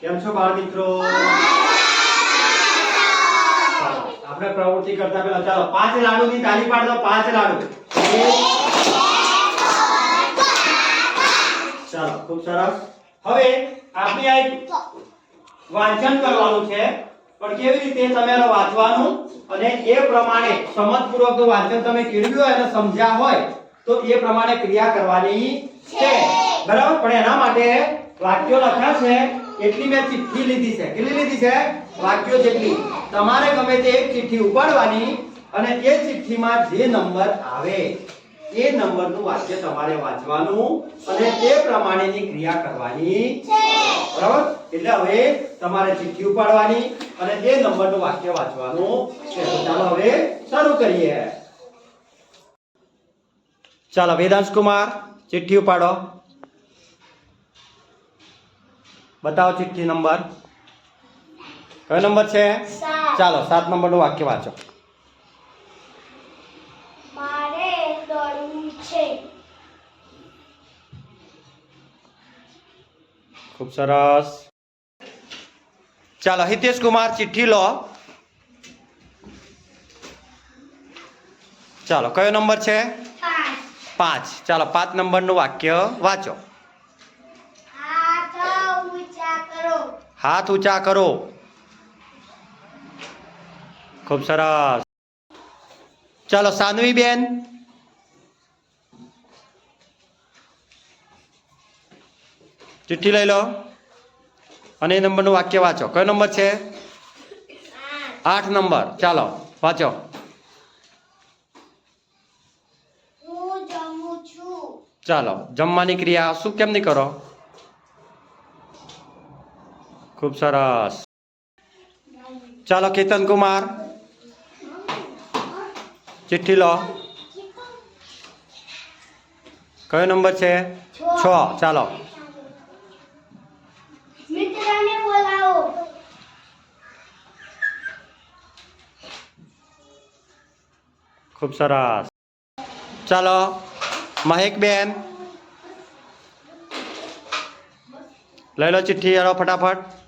કેમ છો બાળ મિત્રો? આપણે પ્રવૃત્તિ કરતા પહેલા ચાલો, પાંચ લાડુની તાળી પાડ દો, પાંચ લાડુ. ચાલો, ખૂબ સરસ. હવે આપણે આ વાંચન કરવાનું છે, પણ કેવી રીતે તમારે વાંચવાનું? અને એ પ્રમાણે સમજપૂર્વક વાંચન તમે કેળવ્યું હોય અને સમજ્યા હોય, તો એ પ્રમાણે ક્રિયા કરવાની છે. બરાબર? પણ એના માટે વાક્યો લખ્યા છે એટલી મેં ચિઠ્ઠી લીધી છે? કેટલી લીધી છે? વાક્યો જેટલી. તમારે ગમે તે એક ચિઠ્ઠી ઉપાડવાની અને એ ચિઠ્ઠીમાં જે નંબર આવે, એ નંબરનું વાક્ય તમારે વાંચવાનું અને તે પ્રમાણેની ક્રિયા કરવાની બરાબર? એટલે હવે તમારે ચિઠ્ઠી ઉપાડવાની અને એ નંબરનું વાક્ય વાંચવાનું છે. ચાલો હવે શરૂ કરીએ. ચાલો, વેદાંશ કુમાર, ચિઠ્ઠી ઉપાડો. બતાવો ચિઠ્ઠી નંબર? કયો નંબર છે? ચાલો સાત નંબરનું વાક્ય વાંચો. મારે દોડવું છે. ખૂબ સરસ. ચાલો હિતેશ કુમાર ચિઠ્ઠી લો. ચાલો કયો નંબર છે? પાંચ. પાંચ. ચાલો પાંચ નંબરનું વાક્ય વાંચો હાથ ઊંચા કરો હાથ ઊંચા કરો. ખૂબ સરસ. ચાલો સાનવી બેન. ચિઠ્ઠી લઈ લો. અને એ નંબરનું વાક્ય વાંચો. કયો નંબર છે? આઠ નંબર. ચાલો વાંચો. ચાલો જમવાની ક્રિયા શું કેમ નહીં કરો? ખૂબ સરસ. ચાલો કેતન કુમાર. ચિઠ્ઠી લો. કયો નંબર છે? છ. ચાલો. ખૂબ સરસ. ચાલો મહેક બેન લઈ લો ચિઠ્ઠી હેરો ફટાફટ.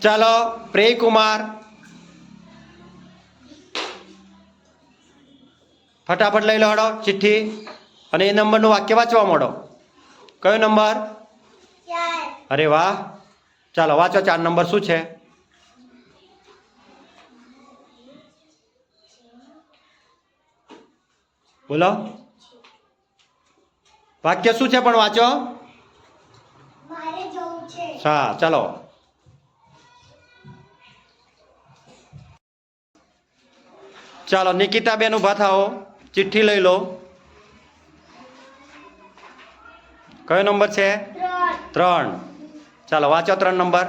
ચાલો પ્રેય કુમાર. ફટાફટ લઈ લો હડો ચિઠ્ઠી. અને એ નંબરનું વાક્ય વાંચવા માંડો. કયો નંબર? અરે વાહ. ચાલો વાંચો ચાર નંબર શું છે? બોલો. વાક્ય શું છે પણ વાંચો? હા ચાલો. ચાલો નિકિતાબેન ઊભા થાઓ. ચિઠ્ઠી લઈ લો. કયો નંબર છે? ત્રણ. ચાલો વાંચો ત્રણ નંબર.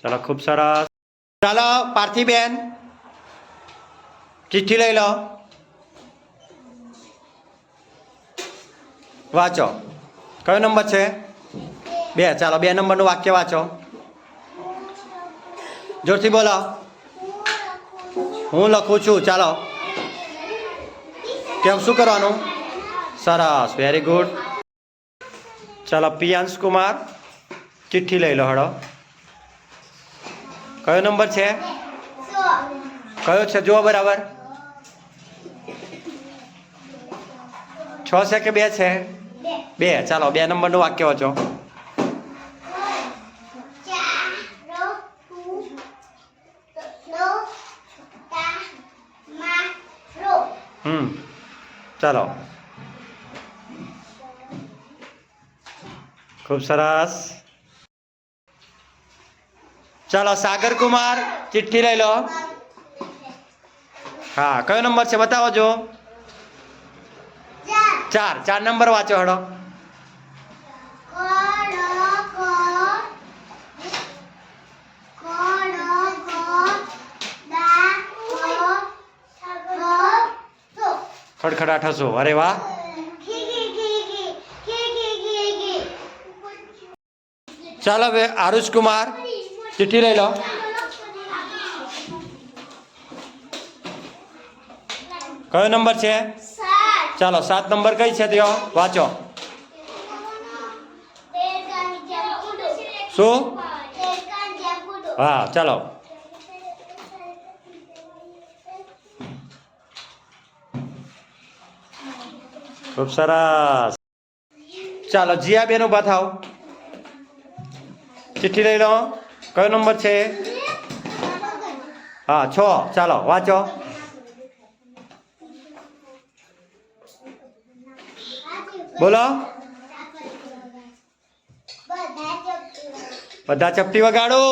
ચાલો ખૂબ સરસ ચાલો પાર્થિબેન ચિઠ્ઠી લઈ લો વાંચો કયો નંબર છે બે ચાલો બે નંબરનું વાક્ય વાંચો જોરથી બોલો હું લખું છું, ચાલો. કેમ, શું કરવાનું? સરસ વેરી ગુડ ચાલો, પિયાંશ કુમાર, ચિઠ્ઠી લઈ લો, હળો. કયો નંબર છે? કયો છે? જુઓ બરાબર. છ છે કે બે છે? બે. ચાલો, બે નંબરનું વાક્ય વાંચો. હમ. ચાલો. ખૂબ સરસ. ચાલો, સાગર કુમાર, ચિઠ્ઠી લઈ લો. હા, કયો નંબર છે બતાવો જો. ચાર ચાર નંબર વાંચો હડો. ખડખડાટ હશો અરે વાહ. ચાલો, હવે આરુષ કુમાર. ચિઠ્ઠી લઈ લો. કયો નંબર છે? ચાલો, સાત નંબર કઈ છે ત્યો વાંચો. શું? હા, ચાલો. ખૂબ સરસ. ચાલો જીયા બેન ઊભા થાવ ચિઠ્ઠી લઈ લો. કયો નંબર છે? હા, છ. ચાલો, વાંચો. બોલો. બધા ચપટી વગાડો.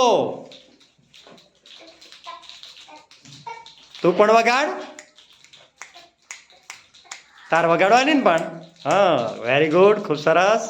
તું પણ વગાડ. તાર વગાડવાની ને પણ. હા વેરી ગુડ ખૂબ સરસ.